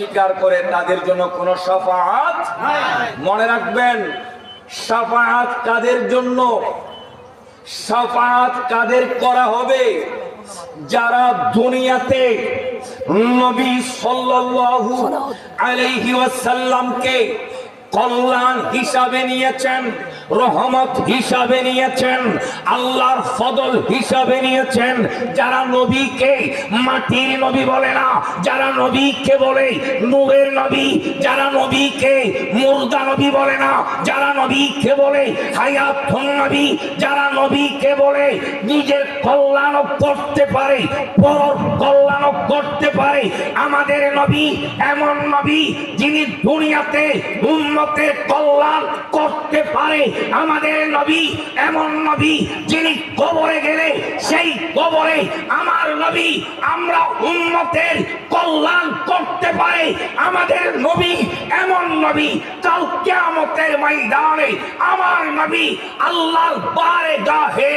অস্বীকার করে তাদের জন্য কোনো সাফাত মনে রাখবেন সাফাত কাদের জন্য? সাফাত কাদের করা হবে? যারা দুনিয়াতে নবী সাল্লাল্লাহু আলাইহি ওয়াসাল্লামকে কল্যাণ হিসাবে নিয়েছেন, রহমত হিসাবে নিয়েছেন, আল্লাহর ফদল হিসাবে নিয়েছেন। যারা নবীকে মাটির নবী বলে না, যারা নবীকে বলে নূরের নবী, যারা নবীকে মুর্দা নবী বলে না, যারা নবীকে বলে হায়াত নবী, যারা নবীকে বলে নিজের কল্যাণ করতে পারে পর কল্যাণ করতে পারে। আমাদের নবী এমন নবী যিনি দুনিয়াতে উন্নতের কল্যাণ করতে পারে। আমাদের নবী এমন নবী যিনি কবরে গেলে, সেই কবরে আমার নবী, আমরা উম্মতের কল্যাণ করতে পারে। আমাদের নবী নবী কাল কিয়ামতের ময়দানে আমার নবী আল্লাহর বারে গাহে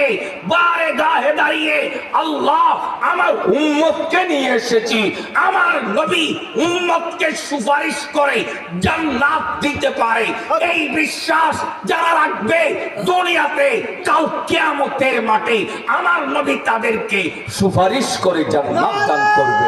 বারে গাহে দাঁড়িয়ে আল্লাহ আমার উম্মতকে নিয়ে এসেছি। আমার নবী উম্মতকে সুপারিশ করে জান্নাত দিতে পারে। এই বিশ্বাস যারা রাখবে দুনিয়াতে কাল কিয়ামতের মাঠে, আমার নবী তাদেরকে সুপারিশ করে জান্নাত দান করবে।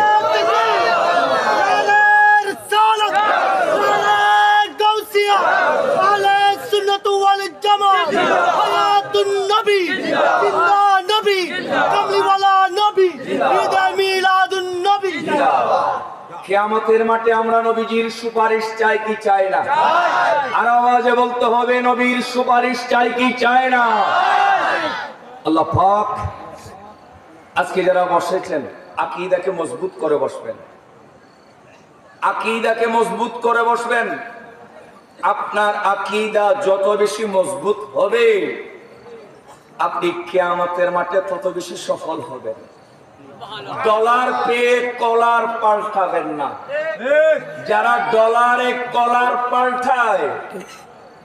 মাঠে আমরা নবীজির সুপারিশ চাই কি চাই না? আর বলতে হবে, নবীর সুপারিশ চাই কি না? আজকে যারা বসেছেন, আকিদাকে মজবুত করে বসবেন। আকিদাকে মজবুত করে বসবেন। আপনার আকীদা যত বেশি মজবুত হবে, আপনি কেয়ামতের মাঠে তত বেশি সফল হবেন। ডলার পেয়ে কলার পাল্টাবেন না। যারা ডলারে কলার পাল্টায়,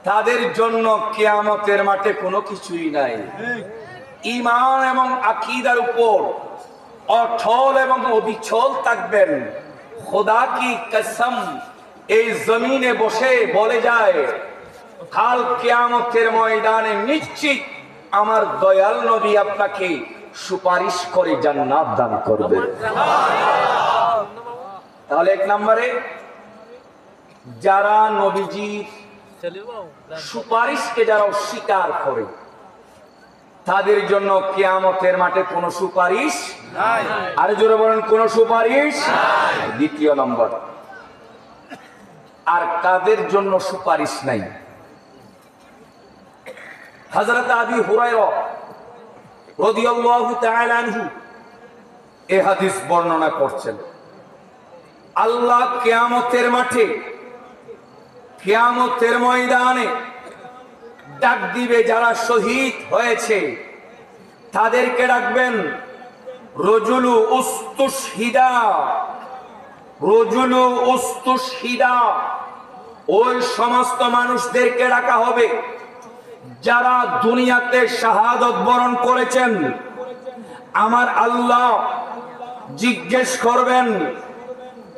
তাদের জন্য কেয়ামতের মাঠে কোনো কিছুই নাই। ইমান এবং আকিদার উপর অঠল এবং অবিচল থাকবেন। খোদা কি কসম এই জমিনে বসে বলে যায়, কাল কিয়ামতের ময়দানে নিশ্চিত আমার দয়াল নবী আপনাকে সুপারিশ করে জান্নাত দান করবে। তাহলে এক নম্বরে, যারা নবীজির সুপারিশকে যারা অস্বীকার করে, তাদের জন্য কেয়ামতের মাঠে কোনো সুপারিশ আর জোরে বলেন, কোন সুপারিশ দ্বিতীয় নম্বর আর কাদের জন্য সুপারিশ নাই? হযরত আবি হুরায়রা রাদিয়াল্লাহু এ হাদিস বর্ণনা করছেন। আল্লাহ কিয়ামতের মাঠে, কিয়ামতের ময়দানে ডাক দিবে যারা শহীদ হয়েছে, তাদেরকে ডাকবেন রজুলু উস্তুশহিদা রজুলু উস্তুশহিদা। ওই সমস্ত মানুষদেরকে ডাকা হবে যারা দুনিয়াতে শাহাদত বরণ করেছেন। আমার আল্লাহ জিজ্ঞেস করবেন,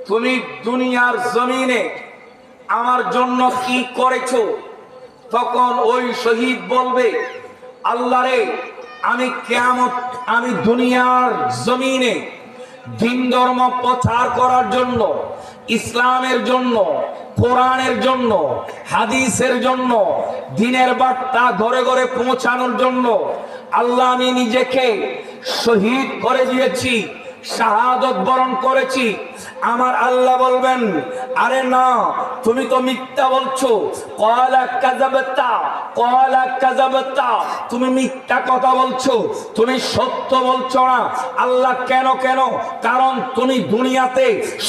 তুমি দুনিয়ার জমিনে আমার জন্য কি করেছ? তখন ওই শহীদ বলবে, আল্লাহ রে, আমি কেমত আমি দুনিয়ার জমিনে দিন ধর্ম প্রচার করার জন্য ইসলামের জন্য, কোরআনের জন্য, হাদিসের জন্য, দিনের বার্তা ঘরে ঘরে পৌঁছানোর জন্য, আল্লাহ আমি নিজেকে শহীদ করে দিয়েছি। শাহাদত বরণ করেছি। আমার আল্লাহ বলবেন, আরে না, তুমি তো মিথ্যা বলছো। তুমি মিথ্যা কথা বলছো। তুমি সত্য বলছো না। আল্লাহ কেন কেন? কারণ তুমি দুনিয়াতে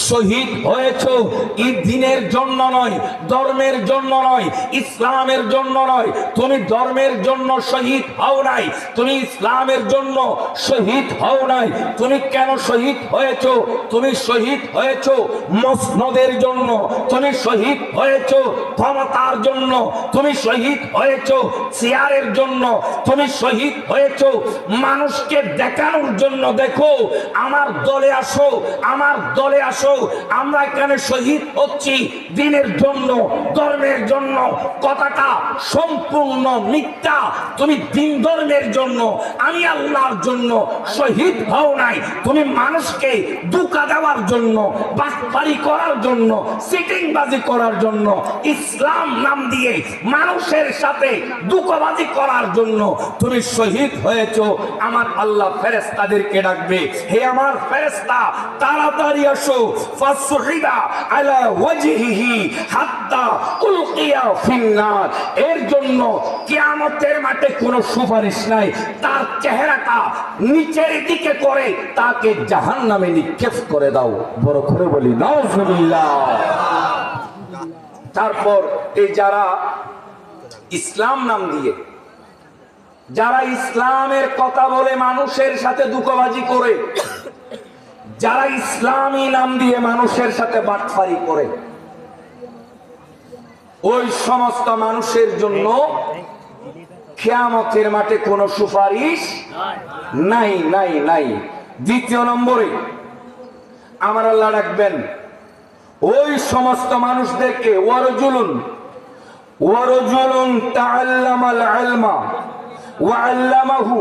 শহীদ হয়েছো। এই দিনের জন্য নয়, ধর্মের জন্য নয়, ইসলামের জন্য নয়। তুমি ধর্মের জন্য শহীদ হও নাই। তুমি ইসলামের জন্য শহীদ হও নাই। তুমি কেন শহীদ হয়েছ, তুমি শহীদ হয়েছ মসনদের জন্য, তুমি শহীদ হয়েছ ক্ষমতার জন্য, তুমি শহীদ হয়েছ চেয়ারের জন্য, তুমি শহীদ হয়েছ মানুষকে দেখানোর জন্য দেখো, আমার দলে আসো, আমার দলে আসো, আমরা এখানে শহীদ হচ্ছি দিনের জন্য, ধর্মের জন্য, কথাটা সম্পূর্ণ মিথ্যা, তুমি দিন ধর্মের জন্য, আমি আল্লাহর জন্য শহীদ হও নাই, তুমি মানুষকে দুকা দেওয়ার জন্য বাটপারি করার জন্য, সিটিংবাজি করার জন্য, ইসলাম নাম দিয়ে মানুষের সাথে দুকাবাজি করার জন্য তুমি শহীদ হয়েছ। আমার আল্লাহ ফেরেস্তাদেরকে ডাকবে, হে আমার ফেরেস্তা তাড়াতাড়ি আসো। ফাসহিদা আলা ওয়াজহিহি হাত্তা ফিন্নার। এর জন্য কিয়ামতের মাঠে কোনো সুপারিশ নাই। তার চেহারাটা নিচের দিকে করে তাকে জাহান্নামে নিক্ষেপ করে দাও। বড় করে বলি তারপর এই যারা ইসলাম নাম দিয়ে, যারা ইসলামের কথা বলে মানুষের সাথে দুঃখবাজি করে, যারা ইসলামী নাম দিয়ে মানুষের সাথে বাটফারি করে, ওই সমস্ত মানুষের জন্য খেয়ামতের মাঠে কোনো সুপারিশ নাই নাই নাই। দ্বিতীয় নম্বরে আমার আল্লাহ রাখবেন ওই সমস্ত মানুষদেরকে ওয়ারজুলুন ওয়ারজুলুন তাআল্লামাল ইলমা ওয়া আল্লামাহু